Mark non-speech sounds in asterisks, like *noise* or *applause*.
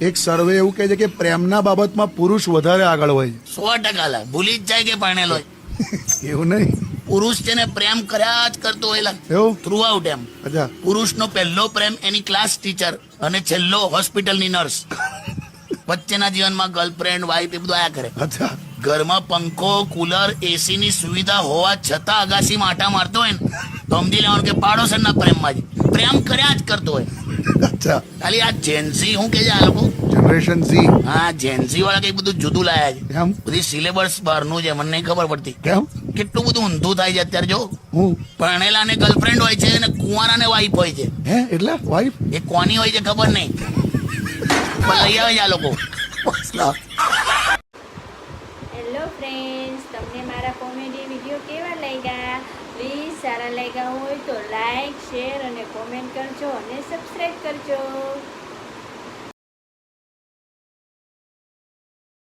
એક સર્વે એવું કહે છે કે પ્રેમના બાબતમાં પુરુષ વધારે આગળ હોય સો ટકા લા ભૂલી જ જાય કે પરણેલો. *laughs* એવું નહીં. પુરુષ છે ને પ્રેમ કર્યા જ કરતો હોય એવું? થ્રુ આઉટ એમ. અચ્છા. પુરુષનો પહેલો પ્રેમ એની ક્લાસ ટીચર અને છેલ્લો હોસ્પિટલની નર્સ *laughs* વચ્ચેના જીવનમાં ગર્લફ્રેન્ડ વાઇફ એ બધું આયા કરે. અચ્છા. ઘરમાં પંખો કુલર એસી ની સુવિધા હોવા છતાં અગાસી આટા મારતો હોય ને તો સમજી લેવાનું કે પાડોશરના પ્રેમમાં જ. પ્રેમ કર્યા જ કરતો હોય. અચ્છા. ખાલી આ જેન્સી શું કે છે આ લોકો? જનરેશન ઝી હા જેન્સી વાળા કઈ બધું જુદું લાયા છે. કેમ બધી સિલેબસ બહારનું છે મને નહીં ખબર પડતી. કેમ? કેટલું બધું ઊંધું થાય છે અત્યારે જો. હું? પરણેલા ને ગર્લફ્રેન્ડ હોય છે અને કુંવારા ને વાઈફ હોય છે. હે એટલે? વાઈફ એ કોની હોય છે ખબર નહીં. પણ લઈ આવે છે આ લોકો. હેલો ફ્રેન્ડ્સ તમને મારા કોમેડી સારા લાગ્યા હોય તો લાઈક શેર અને કોમેન્ટ કરજો અને સબસ્ક્રાઈબ કરજો.